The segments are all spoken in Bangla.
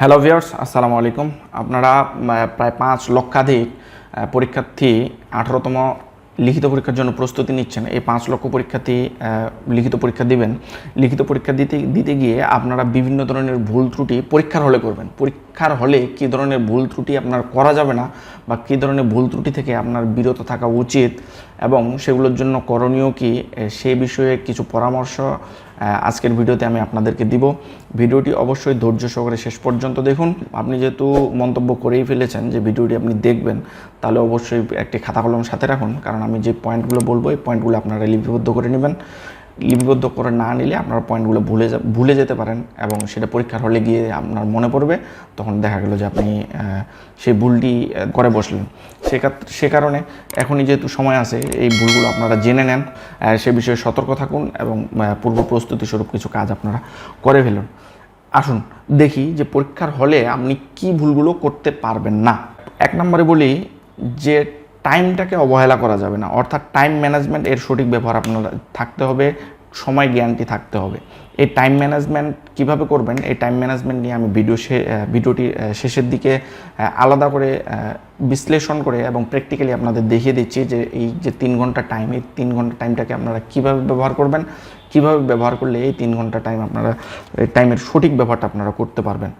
হ্যালো ভিউয়ার্স আসসালামু আলাইকুম। আপনারা প্রায় পাঁচ লক্ষাধিক পরীক্ষার্থী আঠারোতম লিখিত পরীক্ষার জন্য প্রস্তুতি নিচ্ছেন। এই পাঁচ লক্ষ পরীক্ষার্থী লিখিত পরীক্ষা দিবেন। লিখিত পরীক্ষা দিতে দিতে গিয়ে আপনারা বিভিন্ন ধরনের ভুল ত্রুটি পরীক্ষার হলে করবেন। পরীক্ষার হলে কী ধরনের ভুল ত্রুটি আপনার করা যাবে না বা কী ধরনের ভুল ত্রুটি থেকে আপনার বিরত থাকা উচিত এবং সেগুলোর জন্য করণীয় কি সে বিষয়ে কিছু পরামর্শ আজকের ভিডিওতে আমি আপনাদেরকে দিব। ভিডিওটি অবশ্যই ধৈর্য সহকারে শেষ পর্যন্ত দেখুন। আপনি যেহেতু মন্তব্য করেই ফেলেছেন যে ভিডিওটি আপনি দেখবেন, তাহলে অবশ্যই একটি খাতা কলম সাথে রাখুন। কারণ আমি যে পয়েন্টগুলো বলব, এই পয়েন্টগুলো আপনারা লিপিবদ্ধ করে নেবেন। লিপিবদ্ধ করে না নিলে আপনার পয়েন্টগুলো ভুলে ভুলে যেতে পারেন এবং সেটা পরীক্ষার হলে গিয়ে আপনার মনে পড়বে। তখন দেখা গেল যে আপনি সেই ভুলটি করে বসলেন। সে কারণে এখনই যেহেতু সময় আছে, এই ভুলগুলো আপনারা জেনে নেন সে বিষয়ে সতর্ক থাকুন এবং পূর্ব প্রস্তুতি স্বরূপ কিছু কাজ আপনারা করে ফেলুন। আসুন, দেখি যে পরীক্ষার হলে আপনি কি ভুলগুলো করতে পারবেন না। এক নম্বরে বলি যে টাইমটাকে অবহেলা করা যাবে না। অর্থাৎ টাইম ম্যানেজমেন্ট এর সঠিক ব্যবহার আপনার থাকতে হবে, সময় জ্ঞানটি থাকতে হবে। এই টাইম ম্যানেজমেন্ট কীভাবে করবেন, এই টাইম ম্যানেজমেন্ট নিয়ে আমি ভিডিও ভিডিওটি শেষের দিকে আলাদা করে বিশ্লেষণ করে এবং প্র্যাকটিক্যালি আপনাদের দেখিয়ে দিচ্ছি যে এই যে তিন ঘণ্টা টাইম এই তিন ঘণ্টা টাইমটাকে আপনারা কীভাবে ব্যবহার করবেন, কীভাবে ব্যবহার করলে এই তিন ঘণ্টা টাইম আপনারা, এই টাইমের সঠিক ব্যবহারটা আপনারা করতে পারবেন।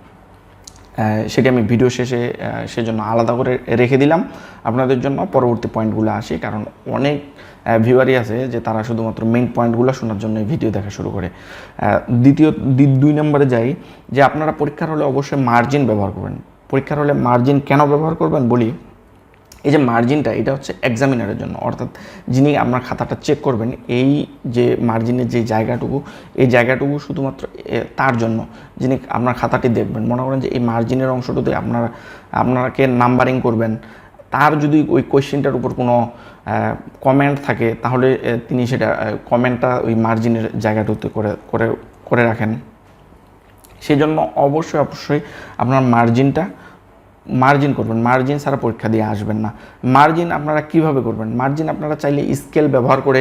সেটি আমি ভিডিও শেষে সেজন্য আলাদা করে রেখে দিলাম। আপনাদের জন্য পরবর্তী পয়েন্টগুলো আসি, কারণ অনেক ভিউয়ারই আছে যে তারা শুধুমাত্র মেইন পয়েন্টগুলো শোনার জন্য ভিডিও দেখা শুরু করে। দ্বিতীয় দ্বি- দুই নম্বরে যাই, যে আপনারা পরীক্ষার হলে অবশ্যই মার্জিন ব্যবহার করবেন। পরীক্ষার হলে মার্জিন কেন ব্যবহার করবেন বলি এই যে মার্জিনটা এটা হচ্ছে এক্সামিনারের জন্য। অর্থাৎ যিনি আপনার খাতাটা চেক করবেন, এই যে মার্জিনের যে জায়গাটুকু, এই জায়গাটুকু শুধুমাত্র তার জন্য। যিনি আপনার খাতাটি দেখবেন, মনে করেন যে এই মার্জিনের অংশটুতে আপনারা আপনাকে নাম্বারিং করবেন, তার যদি ওই কোয়েশ্চেনটার উপর কোনো কমেন্ট থাকে, তাহলে তিনি সেটা কমেন্টটা ওই মার্জিনের জায়গাটুতে করে করে করে রাখেন। সেই জন্য অবশ্যই অবশ্যই আপনার মার্জিনটা মার্জিন করবেন, মার্জিন ছাড়া পরীক্ষা দিয়ে আসবেন না। মার্জিন আপনারা কীভাবে করবেন? মার্জিন আপনারা চাইলে স্কেল ব্যবহার করে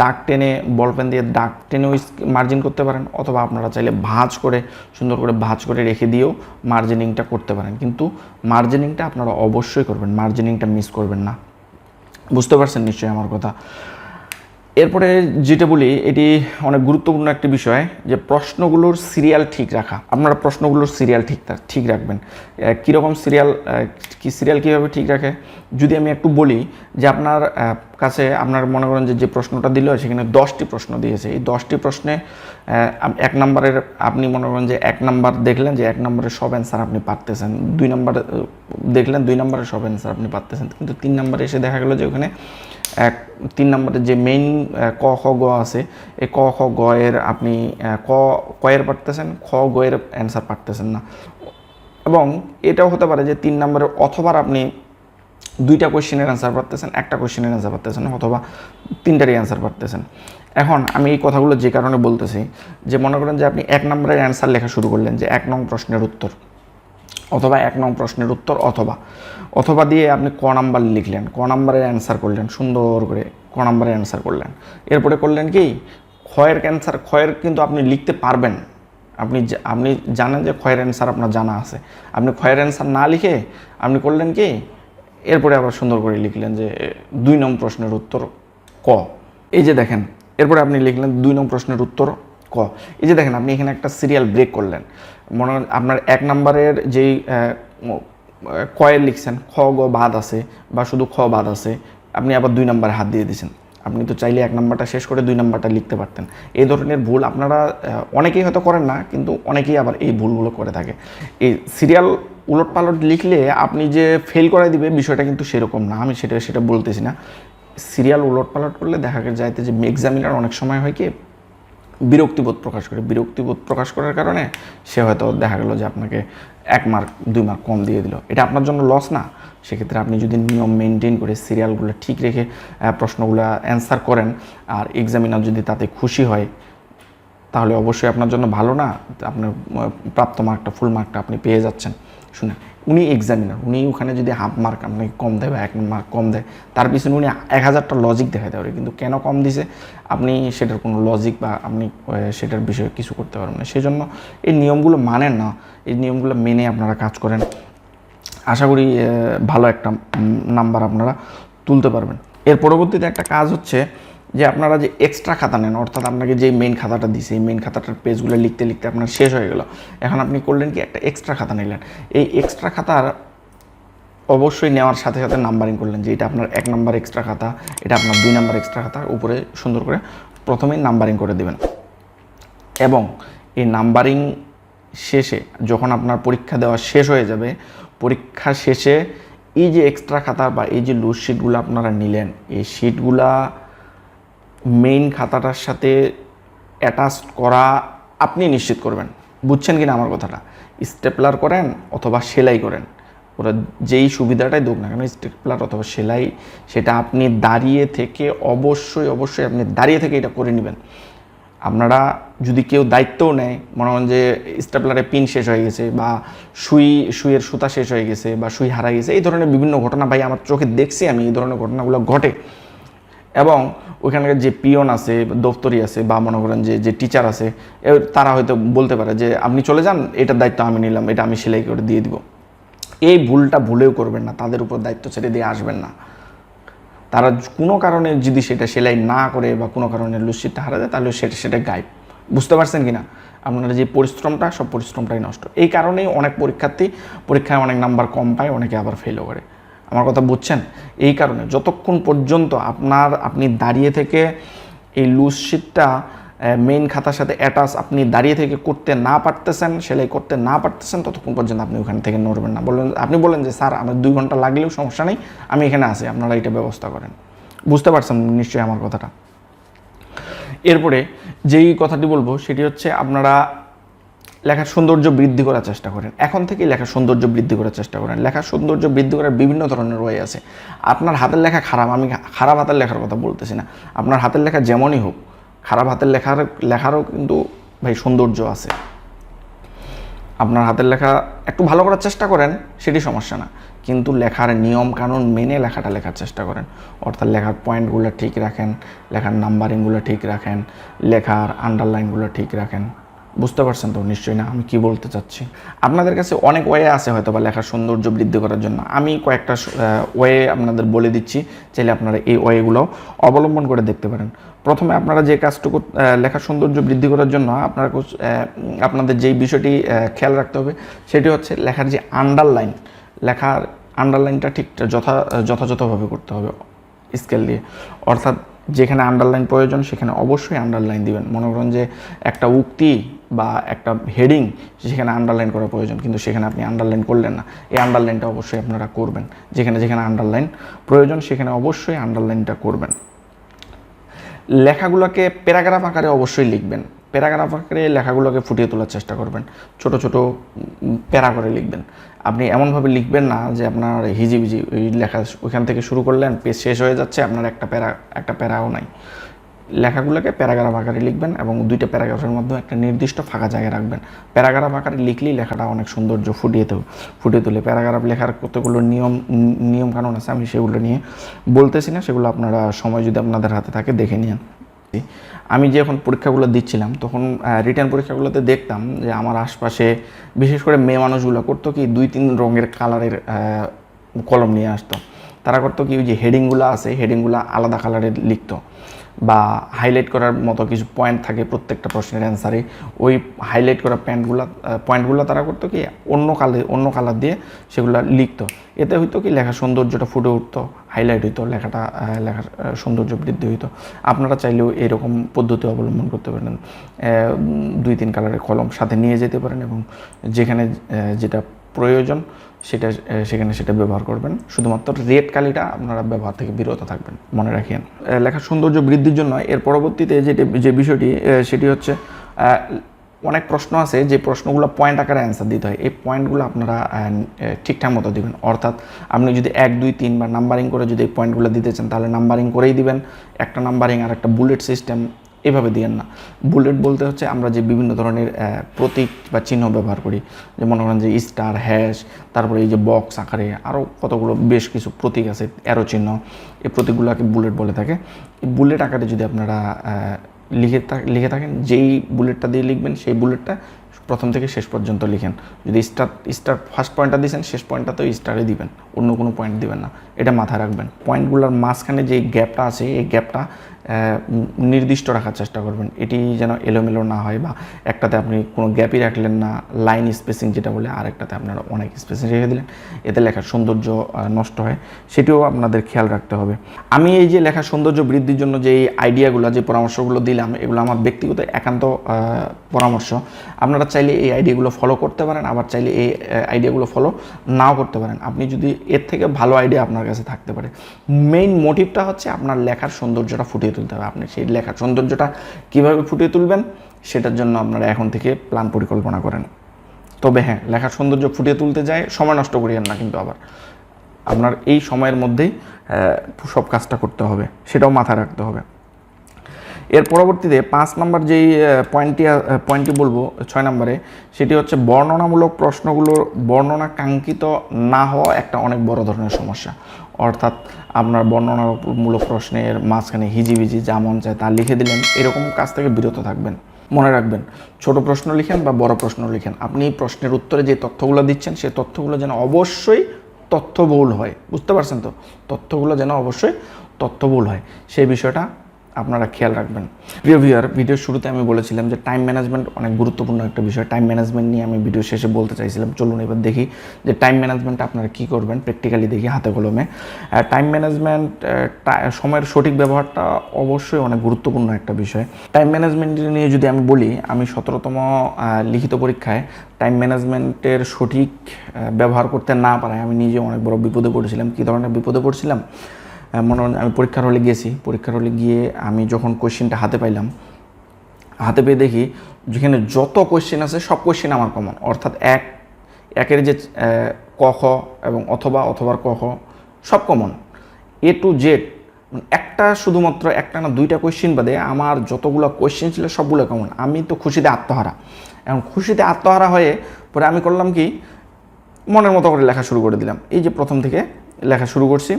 দাগ টেনে বলপেন দিয়ে দাগ টেনেও মার্জিন করতে পারেন, অথবা আপনারা চাইলে ভাঁজ করে, সুন্দর করে ভাঁজ করে রেখে দিয়েও মার্জিনিংটা করতে পারেন। কিন্তু মার্জিনিংটা আপনারা অবশ্যই করবেন, মার্জিনিংটা মিস করবেন না। বুঝতে পারছেন নিশ্চয়ই আমার কথা? এরপরে যেটা বলি, এটি অনেক গুরুত্বপূর্ণ একটি বিষয় যে প্রশ্নগুলোর সিরিয়াল ঠিক রাখা। আপনারা প্রশ্নগুলোর সিরিয়াল ঠিক ঠিক রাখবেন। কীরকম সিরিয়াল কি সিরিয়াল কীভাবে ঠিক রাখে? যদি আমি একটু বলি যে আপনার কাছে আপনার মনে করেন যে যে প্রশ্নটা দিল, সেখানে দশটি প্রশ্ন দিয়েছে। এই দশটি প্রশ্নে এক নম্বরের আপনি মনে করেন যে, এক নাম্বার দেখলেন যে, এক নম্বরের সব অ্যান্সার আপনি পারতেছেন। দুই নম্বর, দেখলেন দুই নম্বরের সব অ্যান্সার আপনি পারতেছেন। কিন্তু তিন নম্বরে এসে দেখা গেলো যে, ওখানে এক, তিন নম্বরে যে মেইন ক, খ, গ আছে, এই ক, খ, গ এর আপনি ক ক এর পারতেছেন, খ, গ এর অ্যান্সার পারতেছেন না। এবং এটাও হতে পারে যে, তিন নম্বরের অথবার আপনি দুইটা কোয়েশ্চেনের অ্যান্সার পারতেছেন, একটা কোয়েশ্চেনের অ্যান্সার পারতেছেন অথবা তিনটারই অ্যান্সার পারতেছেন। এখন আমি এই কথাগুলো যে কারণে বলতেছি, যে মনে করেন যে আপনি এক নম্বরের অ্যান্সার লেখা শুরু করলেন যে এক নং প্রশ্নের উত্তর অথবা এক নং প্রশ্নের উত্তর অথবা অথবা দিয়ে আপনি ক নাম্বার লিখলেন, ক নাম্বারের অ্যান্সার করলেন, সুন্দর করে ক নাম্বারের অ্যান্সার করলেন। এরপরে করলেন কি, ক্ষয়ের ক্যান্সার ক্ষয়ের কিন্তু আপনি লিখতে পারবেন। আপনি আপনি জানেন যে ক্ষয়ের অ্যান্সার আপনার জানা আছে। আপনি ক্ষয়ের অ্যান্সার না লিখে আপনি করলেন কি এরপরে আবার সুন্দর করে লিখলেন যে, দুই নং প্রশ্নের উত্তর ক। এই যে দেখেন, এরপরে আপনি লিখলেন দুই নং প্রশ্নের উত্তর ক। এই যে দেখেন, আপনি এখানে একটা সিরিয়াল ব্রেক করলেন। মনে আপনার এক নম্বরের যেই কয়ের লিখছেন, খ, গ, বাদ আছে বা শুধু খ, বাদ আছে, আপনি আবার দুই নম্বরে হাত দিয়ে দিয়েছেন। আপনি তো চাইলে এক নম্বরটা শেষ করে দুই নম্বরটা লিখতে পারতেন। এই ধরনের ভুল আপনারা অনেকেই হয়তো করেন না, কিন্তু অনেকেই আবার এই ভুলগুলো করে থাকে। এই সিরিয়াল উলট পালট লিখলে আপনি যে ফেল করে দিবে, বিষয়টা কিন্তু সেরকম না। আমি সেটা সেটা বলতেছি না। সিরিয়াল উলট পালট করলে দেখা যাইতে যে এক্সামিনার অনেক সময় হয় কি, বিরক্তিবোধ প্রকাশ করে। বিরক্তিবোধ প্রকাশ করার কারণে সে হয়তো দেখা গেল যে আপনাকে এক মার্ক দুই মার্ক কম দিয়ে দিল। এটা আপনার জন্য লস না। সেক্ষেত্রে আপনি যদি নিয়ম মেনটেন করে সিরিয়ালগুলো ঠিক রেখে প্রশ্নগুলো অ্যান্সার করেন আর এক্সামিনার যদি তাতে খুশি হয়, তাহলে অবশ্যই আপনার জন্য ভালো না। আপনার প্রাপ্ত মার্কটা ফুল মার্কটা আপনি পেয়ে যাচ্ছেন। শুনে উনি এক্সামিনার উনি ওখানে যদি হাফ মার্ক আপনাকে কম দেয় বা এক মার্ক কম দেয়, তার পিছনে উনি এক হাজারটা লজিক দেখাতে পারে। কিন্তু কেন কম দিছে? আপনি সেটার কোনো লজিক বা আপনি সেটার বিষয়ে কিছু করতে পারবেন না। সেই জন্য এই নিয়মগুলো মানেন না। এই নিয়মগুলো মেনে আপনারা কাজ করেন। আশা করি ভালো একটা নাম্বার আপনারা তুলতে পারবেন। এর পরবর্তীতে একটা কাজ হচ্ছে যে আপনারা যে এক্সট্রা খাতা নেন, অর্থাৎ আপনাকে যে মেইন খাতাটা দিছে, এই মেইন খাতাটার পেজগুলো লিখতে লিখতে আপনার শেষ হয়ে গেল। এখন আপনি করলেন কি, একটা এক্সট্রা খাতা নিলেন। এই এক্সট্রা খাতার অবশ্যই নেওয়ার সাথে সাথে নাম্বারিং করলেন, যে এটা আপনার এক নাম্বার এক্সট্রা খাতা, এটা আপনার দুই নাম্বার এক্সট্রা খাতা, উপরে সুন্দর করে প্রথমেই নাম্বারিং করে দেবেন। এবং এই নাম্বারিং শেষে যখন আপনার পরীক্ষা দেওয়া শেষ হয়ে যাবে, পরীক্ষা শেষে এই যে এক্সট্রা খাতা বা এই যে লুজ শিটগুলো আপনারা নিলেন, এই শিটগুলা মেইন খাতাটার সাথে অ্যাটাচ করা আপনি নিশ্চিত করবেন। বুঝছেন কিনা আমার কথাটা? স্টেপলার করেন অথবা সেলাই করেন। ওরা যেই সুবিধাটাই দোক না কেন স্টেপলার অথবা সেলাই, সেটা আপনি দাঁড়িয়ে থেকে অবশ্যই অবশ্যই আপনি দাঁড়িয়ে থেকে এটা করে নেবেন। আপনারা যদি কেউ দায়িত্বও নেয়, মনে করেন যে স্টেপলারে পিন শেষ হয়ে গেছে বা সুই, সুইয়ের সুতা শেষ হয়ে গেছে বা সুই হারা গেছে, এই ধরনের বিভিন্ন ঘটনা ভাই আমার চোখে দেখছি আমি, এই ধরনের ঘটনাগুলো ঘটে। এবং ওইখানকার যে পিয়ন আছে দপ্তরি আছে বা মনে করেন যে যে টিচার আছে তারা হয়তো বলতে পারে যে, আপনি চলে যান, এটার দায়িত্ব আমি নিলাম, এটা আমি সেলাই করে দিয়ে দিব। এই ভুলটা ভুলেও করবেন না, তাদের উপর দায়িত্ব ছেড়ে দিয়ে আসবেন না। তারা কোনো কারণে যদি সেটা সেলাই না করে বা কোনো কারণে লুসিটটা হারা যায় তাহলে সেটা সেটা গায়েব। বুঝতে পারছেন কি না আপনারা যে পরিশ্রমটা, সব পরিশ্রমটাই নষ্ট। এই কারণেই অনেক পরীক্ষার্থী, পরীক্ষায় অনেক নাম্বার কম পায়, অনেকে আবার ফেলও করে। আমার কথা বুঝছেন? এই কারণে যতক্ষণ পর্যন্ত আপনার, আপনি দাঁড়িয়ে থেকে এই লুজ শিটটা মেইন খাতার সাথে অ্যাটাচ আপনি দাঁড়িয়ে থেকে করতে না পারতেছেন, সেলাই করতে না পারতেছেন, ততক্ষণ পর্যন্ত আপনি ওখান থেকে নড়বেন না। বললেন, আপনি বলেন যে, স্যার, আমার দুই ঘণ্টা লাগলেও সমস্যা নেই, আমি এখানে আছি, আপনারা এটা ব্যবস্থা করেন। বুঝতে পারছেন নিশ্চয়ই আমার কথাটা? এরপরে যেই কথাটি বলব, সেটি হচ্ছে আপনারা লেখার সৌন্দর্য বৃদ্ধি করার চেষ্টা করেন। এখন থেকেই লেখার সৌন্দর্য বৃদ্ধি করার চেষ্টা করেন। লেখার সৌন্দর্য বৃদ্ধি করার বিভিন্ন ধরনের ওয়ে আছে। আপনার হাতের লেখা খারাপ, আমি খারাপ হাতের লেখার কথা বলতেছি না। আপনার হাতের লেখা যেমনই হোক, খারাপ হাতের লেখার, লেখারও কিন্তু ভাই সৌন্দর্য আছে। আপনার হাতের লেখা একটু ভালো করার চেষ্টা করেন, সেটি সমস্যা না। কিন্তু লেখার নিয়ম কানুন মেনে লেখাটা লেখার চেষ্টা করেন। অর্থাৎ লেখার পয়েন্টগুলো ঠিক রাখেন, লেখার নাম্বারিংগুলো ঠিক রাখেন, লেখার আন্ডারলাইনগুলো ঠিক রাখেন। বুঝতে পারছেন তো, নিশ্চয়ই না, আমি কি বলতে চাচ্ছি? আপনাদের কাছে অনেক ওয়ে আছে হয়তো বা লেখার সৌন্দর্য বৃদ্ধি করার জন্য। আমি কয়েকটা ওয়ে আপনাদের বলে দিচ্ছি, চাইলে আপনারা এই ওয়েগুলো অবলম্বন করে দেখতে পারেন। প্রথমে আপনারা যে কাজটুকু লেখার সৌন্দর্য বৃদ্ধি করার জন্য আপনারা আপনাদের যেই বিষয়টি খেয়াল রাখতে হবে, সেটি হচ্ছে লেখার যে আন্ডারলাইন লেখার আন্ডারলাইনটা ঠিক যথা, যথাযথভাবে করতে হবে স্কেল দিয়ে। অর্থাৎ যেখানে আন্ডারলাইন প্রয়োজন, সেখানে অবশ্যই আন্ডারলাইন দিবেন। মনে করেন যে একটা উক্তি বা একটা হেডিং সেখানে আন্ডারলাইন করা প্রয়োজন, কিন্তু সেখানে আপনি আন্ডারলাইন করলেন না। এই আন্ডারলাইনটা অবশ্যই আপনারা করবেন। যেখানে যেখানে আন্ডারলাইন প্রয়োজন, সেখানে অবশ্যই আন্ডারলাইনটা করবেন। লেখাগুলোকে প্যারাগ্রাফ আকারে অবশ্যই লিখবেন। প্যারাগ্রাফ আকারে লেখাগুলোকে ফুটিয়ে তোলার চেষ্টা করবেন। ছোট ছোট প্যারা করে লিখবেন। আপনি এমনভাবে লিখবেন না যে আপনার হিজিবিজি ওই লেখা ওইখান থেকে শুরু করলেন, পেজ শেষ হয়ে যাচ্ছে, আপনার একটা প্যারা, একটা প্যারাও নাই। লেখাগুলোকে প্যারাগ্রাফ আকারে লিখবেন এবং দুইটা প্যারাগ্রাফের মধ্যে একটা নির্দিষ্ট ফাঁকা জায়গায় রাখবেন। প্যারাগ্রাফ আকারে লিখলেই লেখাটা অনেক সৌন্দর্য ফুটিয়ে তো ফুটিয়ে তোলে। প্যারাগ্রাফ লেখার কতগুলো নিয়ম নিয়ম কানুন আছে আমি সেগুলো নিয়ে বলতেছি না, সেগুলো আপনারা সময় যদি আপনাদের হাতে থাকে দেখে নিন। আমি যে এখন পরীক্ষাগুলো দিচ্ছিলাম, তখন রিটার্ন পরীক্ষাগুলোতে দেখতাম যে আমার আশপাশে বিশেষ করে মেয়ে মানুষগুলো করতো কি দুই, তিন রঙের কালারের কলম নিয়ে আসতো। তারা করতো কি ওই যে হেডিংগুলো আছে হেডিংগুলো আলাদা কালারের লিখতো। বা হাইলাইট করার মতো কিছু পয়েন্ট থাকে প্রত্যেকটা প্রশ্নের অ্যান্সারে ওই হাইলাইট করা প্যান্টগুলো পয়েন্টগুলো তারা করতো কি, অন্য কালার অন্য কালার দিয়ে সেগুলো লিখতো। এতে হইতো কি, লেখার সৌন্দর্যটা ফুটে উঠতো হাইলাইট হইতো, লেখাটা লেখার সৌন্দর্য বৃদ্ধি হইতো। আপনারা চাইলেও এরকম পদ্ধতি অবলম্বন করতে পারেন। দুই, তিন কালারের কলম সাথে নিয়ে যেতে পারেন এবং যেখানে যেটা প্রয়োজন সেটা সেখানে সেটা ব্যবহার করবেন। শুধুমাত্র রেড কালিটা আপনারা ব্যবহার থেকে বিরত থাকবেন, মনে রাখেন লেখার সৌন্দর্য বৃদ্ধির জন্য এর পরবর্তীতে যেটি, যে বিষয়টি সেটি হচ্ছে অনেক প্রশ্ন আছে যে প্রশ্নগুলো পয়েন্ট আকারে অ্যান্সার দিতে হয়। এই পয়েন্টগুলো আপনারা ঠিকঠাক মতো দিবেন। অর্থাৎ আপনি যদি এক, দুই, তিন বা নাম্বারিং করে যদি এই পয়েন্টগুলো দিতে চান, তাহলে নাম্বারিং করেই দিবেন। একটা নাম্বারিং আর একটা বুলেট সিস্টেম এভাবে দিয়েন না। বুলেট বলতে হচ্ছে আমরা যে বিভিন্ন ধরনের প্রতীক বা চিহ্ন ব্যবহার করি। যে মনে করেন যে স্টার হ্যাশ তারপরে এই যে বক্স আকারে আরও কতগুলো বেশ কিছু প্রতীক আছে অ্যারো চিহ্ন, এই প্রতীকগুলোকে বুলেট বলে থাকে। এই বুলেট আকারে যদি আপনারা লিখে লিখে থাকেন, যেই বুলেটটা দিয়ে লিখবেন, সেই বুলেটটা প্রথম থেকে শেষ পর্যন্ত লিখেন। যদি স্টার স্টার ফার্স্ট পয়েন্টটা দিয়েছেন, শেষ পয়েন্টটা তো স্টারে দিবেন, অন্য কোনো পয়েন্ট দিবেন না। এটা মাথায় রাখবেন। পয়েন্টগুলোর মাঝখানে যে গ্যাপটা আছে, এই গ্যাপটা নির্দিষ্ট রাখার চেষ্টা করবেন। এটি যেন এলোমেলো না হয় বা একটাতে আপনি কোনো গ্যাপই রাখলেন না, লাইন স্পেসিং যেটা বলে আরেকটাতে আপনারা অনেক স্পেসিং রেখে দিলেন। এতে লেখার সৌন্দর্য নষ্ট হয়। সেটিও আপনাদের খেয়াল রাখতে হবে। আমি এই যে লেখার সৌন্দর্য বৃদ্ধির জন্য যে এই আইডিয়াগুলো, যে পরামর্শগুলো দিলাম, এগুলো আমার ব্যক্তিগত একান্ত পরামর্শ। আপনারা চাইলে এই আইডিয়াগুলো ফলো করতে পারেন, আবার চাইলে এই আইডিয়াগুলো ফলো নাও করতে পারেন। আপনি যদি এর থেকে ভালো আইডিয়া আপনার কাছে থাকতে পারে। মেইন মোটিভটা হচ্ছে আপনার লেখার সৌন্দর্যটা ফুটিয়ে তুলতে হবে। আপনি সেই লেখার সৌন্দর্যটা কীভাবে ফুটিয়ে তুলবেন, সেটার জন্য আপনারা এখন থেকে প্ল্যান পরিকল্পনা করেন। তবে হ্যাঁ লেখার সৌন্দর্য ফুটিয়ে তুলতে যায়, সময় নষ্ট করিয়েন না কিন্তু আবার। আপনার এই সময়ের মধ্যেই সব কাজটা করতে হবে, সেটাও মাথায় রাখতে হবে। এর পরবর্তীতে পাঁচ নম্বর যেই পয়েন্টটি পয়েন্টটি বলব, ছয় নম্বরে, সেটি হচ্ছে বর্ণনামূলক প্রশ্নগুলোর বর্ণনা কাঙ্ক্ষিত না হওয়া একটা অনেক বড় ধরনের সমস্যা। অর্থাৎ আপনার বর্ণনামূলক প্রশ্নের মাঝখানে হিজিবিজি যা মন চায় তা লিখে দিলেন, এরকম কাজ থেকে বিরত থাকবেন। মনে রাখবেন, ছোট প্রশ্ন লিখেন বা বড় প্রশ্ন লিখেন, আপনি প্রশ্নের উত্তরে যে তথ্যগুলো দিচ্ছেন সেই তথ্যগুলো যেন অবশ্যই তথ্যবহুল হয়। বুঝতে পারছেন তো? তথ্যগুলো যেন অবশ্যই তথ্যবহুল হয়। সেই বিষয়টা আপনারা খেয়াল রাখবেন। প্রিয় ভিউয়ার ভিডিওর শুরুতে আমি বলেছিলাম যে টাইম ম্যানেজমেন্ট অনেক গুরুত্বপূর্ণ একটা বিষয়। টাইম ম্যানেজমেন্ট নিয়ে আমি ভিডিও শেষে বলতে চাইছিলাম। চলুন এবার দেখি যে টাইম ম্যানেজমেন্ট আপনারা কী করবেন প্র্যাকটিক্যালি দেখি হাতে কলমে। টাইম ম্যানেজমেন্ট সময়ের সঠিক ব্যবহারটা অবশ্যই অনেক গুরুত্বপূর্ণ একটা বিষয়। টাইম ম্যানেজমেন্ট নিয়ে যদি আমি বলি, আমি সতেরোতম লিখিত পরীক্ষায় টাইম ম্যানেজমেন্টের সঠিক ব্যবহার করতে না পারায় আমি নিজে অনেক বড় বিপদে পড়েছিলাম। কী ধরনের বিপদে পড়ছিলাম? মনে আমি পরীক্ষার হলে গিয়েছি। পরীক্ষার হলে গিয়ে আমি যখন কোশ্চেনটা হাতে পাইলাম, হাতে পেয়ে দেখি যেখানে যত কোশ্চেন আছে সব কোশ্চেন আমার কমন অর্থাৎ এক, একের যে ক, খ এবং অথবা, অথবার ক, খ সব কমন এ টু জেড একটা শুধুমাত্র একটা না দুইটা কোশ্চেন বাদে আমার যতগুলো কোশ্চেন ছিল সবগুলো কমন আমি তো খুশিতে আত্মহারা। এবং খুশিতে আত্মহারা হয়ে পরে আমি করলাম কি, মনের মতো করে লেখা শুরু করে দিলাম। এই যে প্রথম থেকে লেখা শুরু করছি।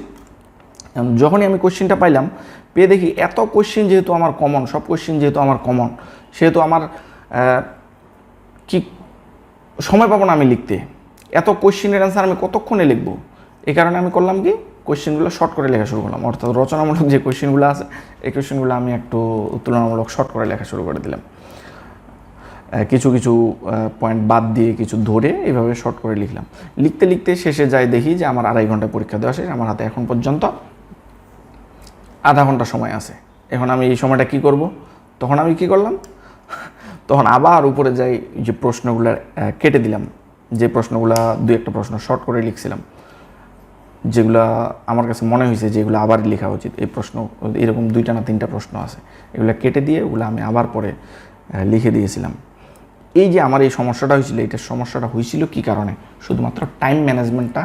যখনই আমি কোশ্চেনটা পাইলাম, পেয়ে দেখি এত কোশ্চেন যেহেতু আমার কমন সব কোশ্চেন যেহেতু আমার কমন সেহেতু আমার কি, সময় পাবো না আমি লিখতে। এত কোশ্চেনের অ্যান্সার আমি কতক্ষণে লিখব? এই কারণে আমি করলাম কি কোশ্চেনগুলো শর্ট করে লেখা শুরু করলাম। অর্থাৎ রচনামূলক যে কোশ্চেনগুলো আছে, এই কোশ্চেনগুলো আমি একটু তুলনামূলক শর্ট করে লেখা শুরু করে দিলাম। কিছু কিছু পয়েন্ট বাদ দিয়ে কিছু ধরে এইভাবে শর্ট করে লিখলাম। লিখতে লিখতে শেষে যাই দেখি যে আমার আড়াই ঘণ্টা পরীক্ষা দেওয়া শেষ, আমার হাতে এখন পর্যন্ত আধা ঘণ্টা সময় আছে। এখন আমি এই সময়টা কি করব? তখন আমি কি করলাম? তখন আবার উপরে যাই যে প্রশ্নগুলো কেটে দিলাম। যে প্রশ্নগুলো, দু একটা প্রশ্ন শর্ট করে লিখছিলাম। যেগুলো আমার কাছে মনে হয়েছে যে এগুলো আবার লেখা উচিত। এই প্রশ্ন, এরকম দুইটা না তিনটা প্রশ্ন আছে। এগুলো কেটে দিয়ে ওগুলো আমি আবার পরে লিখে দিয়েছিলাম। এই যে আমার এই সমস্যাটা হয়েছিল, এটার সমস্যাটা হয়েছিল কি কারণে? শুধুমাত্র টাইম ম্যানেজমেন্টটা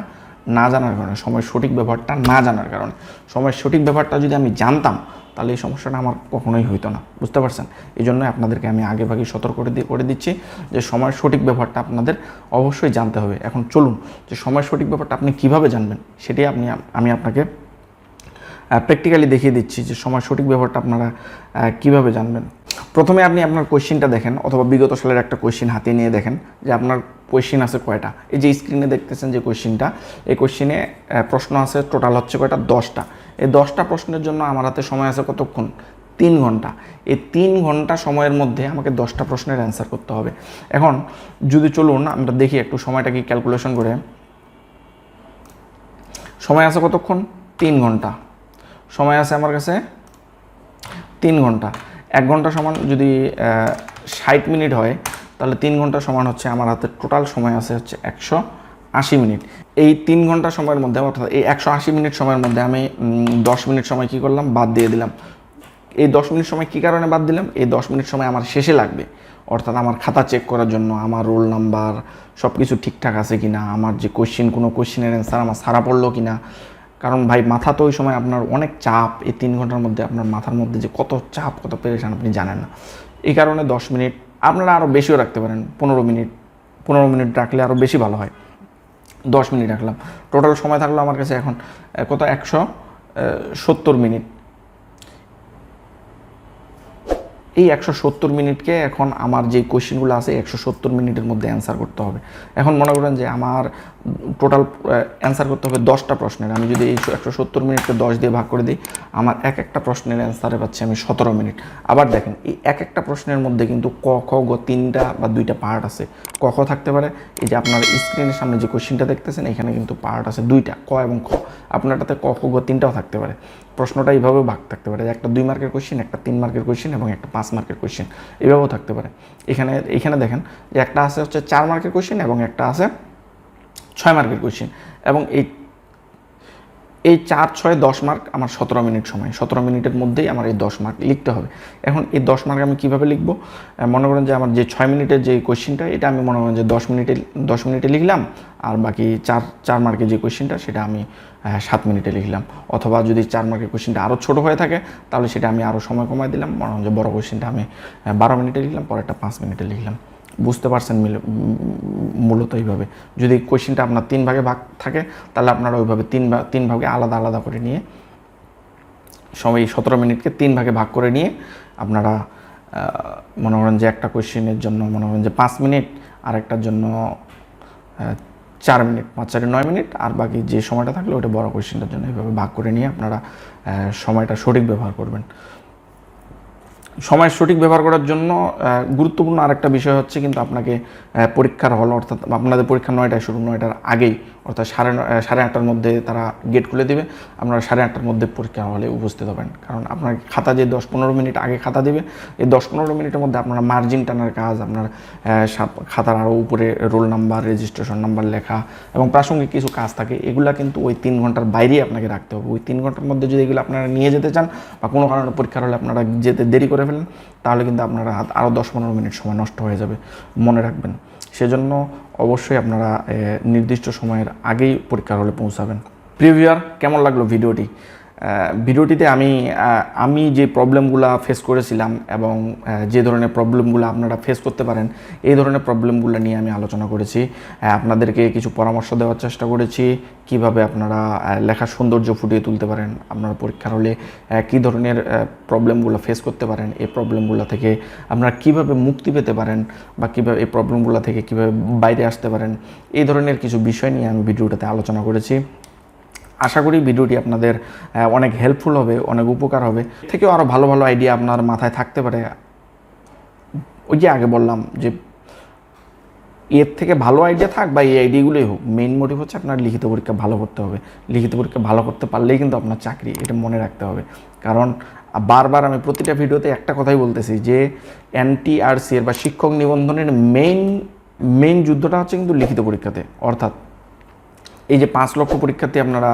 না জানার কারণে, সময়ের সঠিক ব্যবহারটা না জানার কারণে। সময়ের সঠিক ব্যবহারটা যদি আমি জানতাম, তাহলে এই সমস্যাটা আমার কখনোই হইতো না। বুঝতে পারছেন? এই জন্য আপনাদেরকে আমি আগে ভাগে সতর্ক করে দিয়ে করে দিচ্ছি যে সময়ের সঠিক ব্যবহারটা আপনাদের অবশ্যই জানতে হবে। এখন চলুন, যে সময়ের সঠিক ব্যাপারটা আপনি কীভাবে জানবেন সেটাই আপনি আমি আপনাকে প্র্যাকটিক্যালি দেখিয়ে দিচ্ছি যে সময় সঠিক ব্যবহারটা আপনারা কীভাবে জানবেন। প্রথমে আপনি আপনার কোয়েশ্চেনটা দেখেন, অথবা বিগত সালের একটা কোয়েশ্চেন হাতে নিয়ে দেখেন যে আপনার কোয়েশ্চেন আছে কয়টা। এই যে স্ক্রিনে দেখতেছেন যে কোয়েশ্চেনটা এই কোয়েশ্চেনে প্রশ্ন আছে টোটাল হচ্ছে কয়টা? দশটা। এই দশটা প্রশ্নের জন্য আমার হাতে সময় আছে কতক্ষণ? তিন ঘণ্টা। এই তিন ঘণ্টা সময়ের মধ্যে আমাকে দশটা প্রশ্নের অ্যান্সার করতে হবে। এখন যদি চলুন, আমরা দেখি একটু সময়টা কি ক্যালকুলেশন করে। সময় আছে কতক্ষণ? তিন ঘণ্টা। সময় আছে আমার কাছে তিন ঘণ্টা। এক ঘণ্টা সমান যদি ষাট মিনিট হয়, তাহলে তিন ঘণ্টা সমান হচ্ছে আমার হাতে টোটাল সময় আছে হচ্ছে একশো আশি মিনিট। এই তিন ঘণ্টা সময়ের মধ্যে, অর্থাৎ এই একশো আশি মিনিট সময়ের মধ্যে আমি দশ মিনিট সময় কী করলাম? বাদ দিয়ে দিলাম। এই দশ মিনিট সময় কী কারণে বাদ দিলাম? এই দশ মিনিট সময় আমার শেষে লাগবে। অর্থাৎ আমার খাতা চেক করার জন্য, আমার রোল নাম্বার সব কিছু ঠিকঠাক আছে কি না আমার যে কোশ্চেন কোনো কোশ্চেনের অ্যান্সার আমার সারা পড়ল কি না কারণ ভাই, মাথা তো ওই সময় আপনার অনেক চাপ, এই তিন ঘণ্টার মধ্যে আপনার মাথার মধ্যে যে কত চাপ, কত পেরেশান আপনি জানেন না। এই কারণে দশ মিনিট আপনারা আরও বেশিও রাখতে পারেন, পনেরো মিনিট পনেরো মিনিট রাখলে আরও বেশি ভালো হয়। দশ মিনিট রাখলাম। টোটাল সময় থাকল আমার কাছে এখন কত? একশো সত্তর মিনিট। এই একশো সত্তর মিনিটকে এখন আমার যে কোয়েশ্চেনগুলো আছে একশো সত্তর মিনিটের মধ্যে অ্যান্সার করতে হবে। এখন মনে করেন যে আমার টোটাল অ্যান্সার করতে হবে দশটা প্রশ্নের। আমি যদি এই একশো সত্তর মিনিটকে দশ দিয়ে ভাগ করে দিই, আমার এক একটা প্রশ্নের অ্যান্সারে পাচ্ছি আমি সতেরো মিনিট। আবার দেখেন, এই এক একটা প্রশ্নের মধ্যে কিন্তু ক, খ, গ তিনটা বা দুইটা পার্ট আছে। ক, খ থাকতে পারে, এই যে আপনার স্ক্রিনের সামনে যে কোশ্চেনটা দেখতেছেন, এখানে কিন্তু পার্ট আছে দুইটা, ক এবং খ। আপনারটাতে ক, খ, গ তিনটাও থাকতে পারে। প্রশ্নটা এইভাবে ভাগ থাকতে পারে। একটা দুই মার্কের কোশ্চেন একটা তিন মার্কের কোশ্চেন এবং একটা পাঁচ মার্কের কোশ্চেন এভাবেও থাকতে পারে। এখানে এখানে দেখেন যে একটা আছে হচ্ছে চার মার্কের কোশ্চেন এবং একটা আছে ছয় মার্কের কোশ্চেন এবং এই এই চার, ছয়, দশ মার্ক আমার সতেরো মিনিট সময়। সতেরো মিনিটের মধ্যেই আমার এই দশ মার্ক লিখতে হবে। এখন এই দশ মার্ক আমি কীভাবে লিখব? মনে করেন যে আমার যে ছয় মিনিটের যে কোয়েশ্চেনটা এটা আমি মনে করেন যে দশ মিনিটে দশ মিনিটে লিখলাম, আর বাকি চার চার মার্কের যে কোয়েশ্চেনটা সেটা আমি সাত মিনিটে লিখলাম। অথবা যদি চার মার্কের কোশ্চেনটা আরও ছোটো হয়ে থাকে, তাহলে সেটা আমি আরও সময় কমায় দিলাম। মনে হয় যে বড় কোশ্চেনটা আমি বারো মিনিটে লিখলাম, পরেরটা পাঁচ মিনিটে লিখলাম। বুঝতে পারছেন মিল- মূলত এইভাবে। যদি কোশ্চেনটা আপনার তিন ভাগে ভাগ থাকে, তাহলে আপনারা ওইভাবে তিন তিন ভাগে আলাদা আলাদা করে নিয়ে সময় সতেরো মিনিটকে তিন ভাগে ভাগ করে নিয়ে আপনারা মনে করেন যে একটা কোয়েশ্চেনের জন্য, মনে করেন যে পাঁচ মিনিট, আর একটার জন্য চার মিনিট, পাঁচ, চারে নয় মিনিট, আর বাকি যে সময়টা থাকলে ওটা বড় কোশ্চেনটার জন্য এইভাবে ভাগ করে নিয়ে আপনারা সময়টা সঠিক ব্যবহার করবেন। সময় সঠিক ব্যবহার করার জন্য গুরুত্বপূর্ণ আরেকটা বিষয় হচ্ছে কিন্তু আপনাকে পরীক্ষার হল, অর্থাৎ আপনাদের পরীক্ষা নয়টায় শুরু, নয়টার আগেই, অর্থাৎ সাড়ে সাড়ে আটটার মধ্যে তারা গেট খুলে দেবে। আপনারা সাড়ে আটটার মধ্যে পরীক্ষা হলে উপস্থিত হবেন। কারণ আপনার খাতা যে দশ পনেরো মিনিট আগে খাতা দেবে, এই দশ পনেরো মিনিটের মধ্যে আপনারা মার্জিন টানার কাজ, আপনার খাতার আরও উপরে রোল নাম্বার রেজিস্ট্রেশন নাম্বার লেখা এবং প্রাসঙ্গিক কিছু কাজ থাকে, এগুলো কিন্তু ওই তিন ঘণ্টার বাইরেই আপনাকে রাখতে হবে। ওই তিন ঘণ্টার মধ্যে যদি এগুলো আপনারা নিয়ে যেতে চান বা কোনো কারণে পরীক্ষার হলে আপনারা যেতে দেরি করে ফেলেন, তাহলে কিন্তু আপনারা হাত আরও দশ পনেরো মিনিট সময় নষ্ট হয়ে যাবে। মনে রাখবেন। সেজন্য অবশ্যই আপনারা নির্দিষ্ট সময়ের আগেই পরীক্ষার হলে পৌঁছাবেন। প্রিভিয়ার কেমন লাগল ভিডিওটি? ভিডিওটিতে আমি আমি যে প্রবলেমগুলো ফেস করেছিলাম এবং যে ধরনের প্রবলেমগুলো আপনারা ফেস করতে পারেন, এই ধরনের প্রবলেমগুলো নিয়ে আমি আলোচনা করেছি। আপনাদেরকে কিছু পরামর্শ দেওয়ার চেষ্টা করেছি, কীভাবে আপনারা লেখার সৌন্দর্য ফুটিয়ে তুলতে পারেন, আপনার পরীক্ষার হলে কী ধরনের প্রবলেমগুলো ফেস করতে পারেন, এই প্রবলেমগুলো থেকে আপনারা কীভাবে মুক্তি পেতে পারেন বা কীভাবে, এই প্রবলেমগুলো থেকে কীভাবে বাইরে আসতে পারেন, এই ধরনের কিছু বিষয় নিয়ে আমি ভিডিওটাতে আলোচনা করেছি। আশা করি ভিডিওটি আপনাদের অনেক হেল্পফুল হবে, অনেক উপকার হবে। থেকেও আরও ভালো ভালো আইডিয়া আপনার মাথায় থাকতে পারে। ওই যে আগে বললাম যে, এর থেকে ভালো আইডিয়া থাক বা এই আইডিয়াগুলোই হোক মেইন মোটিভ হচ্ছে আপনার লিখিত পরীক্ষা ভালো করতে হবে। লিখিত পরীক্ষা ভালো করতে পারলেই কিন্তু আপনার চাকরি, এটা মনে রাখতে হবে। কারণ বারবার আমি প্রতিটা ভিডিওতে একটা কথাই বলতেছি যে এনটিআরসি এর বা শিক্ষক নিবন্ধনের মেইন মেইন যুদ্ধটা হচ্ছে কিন্তু লিখিত পরীক্ষাতে। অর্থাৎ এই যে পাঁচ লক্ষ পরীক্ষার্থী আপনারা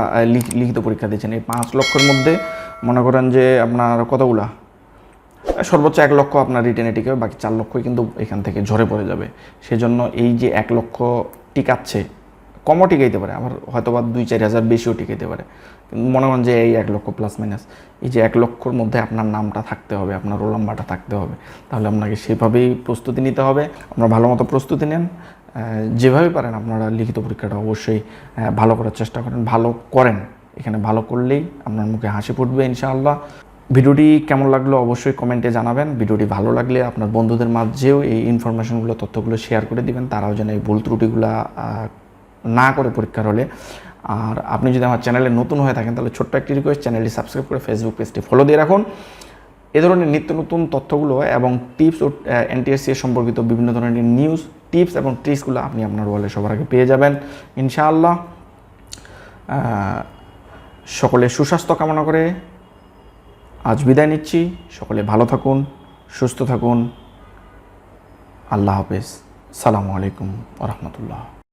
লিখিত পরীক্ষা দিয়েছেন, এই পাঁচ লক্ষের মধ্যে মনে করেন যে আপনার কতগুলা? সর্বোচ্চ এক লক্ষ আপনার রিটেনে টিকে বাকি চার লক্ষই কিন্তু এখান থেকে ঝরে পড়ে যাবে। সেজন্য এই যে এক লক্ষ টিকাচ্ছে, কমও টিকাইতে পারে, আবার হয়তো বা দুই চার হাজার বেশিও টিকাইতে পারে। মনে করেন যে এই এক লক্ষ প্লাস মাইনাস এই যে এক লক্ষর মধ্যে আপনার নামটা থাকতে হবে, আপনার রোল নাম্বারটা থাকতে হবে। তাহলে আপনাকে সেভাবেই প্রস্তুতি নিতে হবে। আপনার ভালো মতো প্রস্তুতি নেন যেভাবে পারেন আপনারা লিখিত পরীক্ষাটা অবশ্যই ভালো করার চেষ্টা করেন, ভালো করেন। এখানে ভালো করলেই আপনার মুখে হাসি ফুটবে ইনশাআল্লাহ। ভিডিওটি কেমন লাগল অবশ্যই কমেন্টে জানাবেন। ভিডিওটি ভালো লাগলে আপনার বন্ধুদের মাঝেও এই ইনফরমেশনগুলো, তথ্যগুলো শেয়ার করে দিবেন। তারাও যেন এই ভুল ত্রুটিগুলো না করে পরীক্ষার হলে। আর আপনি যদি আমার চ্যানেলে নতুন হয়ে থাকেন, তাহলে ছোট্ট একটি রিকোয়েস্ট চ্যানেলটি সাবস্ক্রাইব করে ফেসবুক পেজটি ফলো দিয়ে রাখুন। এ ধরনের নিত্য নতুন তথ্যগুলো এবং টিপস ও এনটিএসসি সম্পর্কিত বিভিন্ন ধরনের নিউজ টিপস এবং ট্রিক্সগুলো আপনি আপনার ওয়ালে সবার আগে পেয়ে যাবেন। ইনশাআল্লাহ সকলে সুস্বাস্থ্য কামনা করে আজ বিদায় নিচ্ছি। সকলে ভালো থাকুন, সুস্থ থাকুন। আল্লাহ হাফেজ। সালামু আলাইকুম রহমতুল্লাহ।